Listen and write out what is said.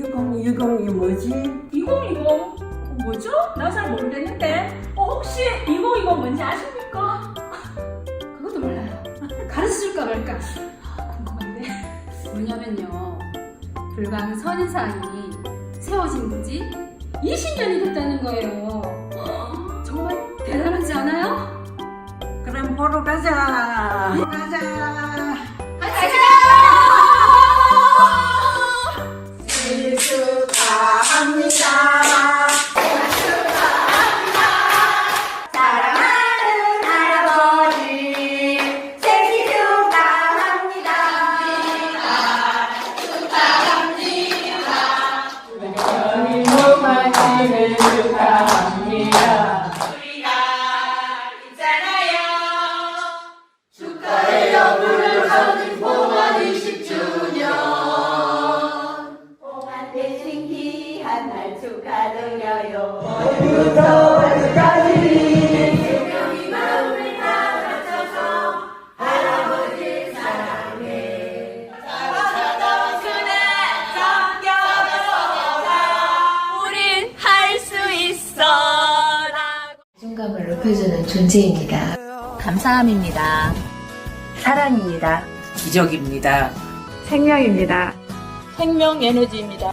2020이 뭐지? 2020 어, 뭐죠? 나 잘 모르겠는데 어, 혹시 2020 뭔지 아십니까? 그것도 몰라요. 가르쳐 줄까 말까. 궁금한데 뭐냐면요. 서른 살이 세워진 지 20년이 됐다는 거예요. 정말 대단하지 않아요? 그럼 보러 가자. 가자. 귀한 날 축하드려요. 명이 마음을 다 바쳐서 할아버지 사랑해. 사랑하던 그대 정겨워라. 우린 할 수 있어. 자존감을 높여주는 존재입니다. 감사함입니다. 사랑입니다. 기적입니다. 생명입니다. 생명 에너지입니다.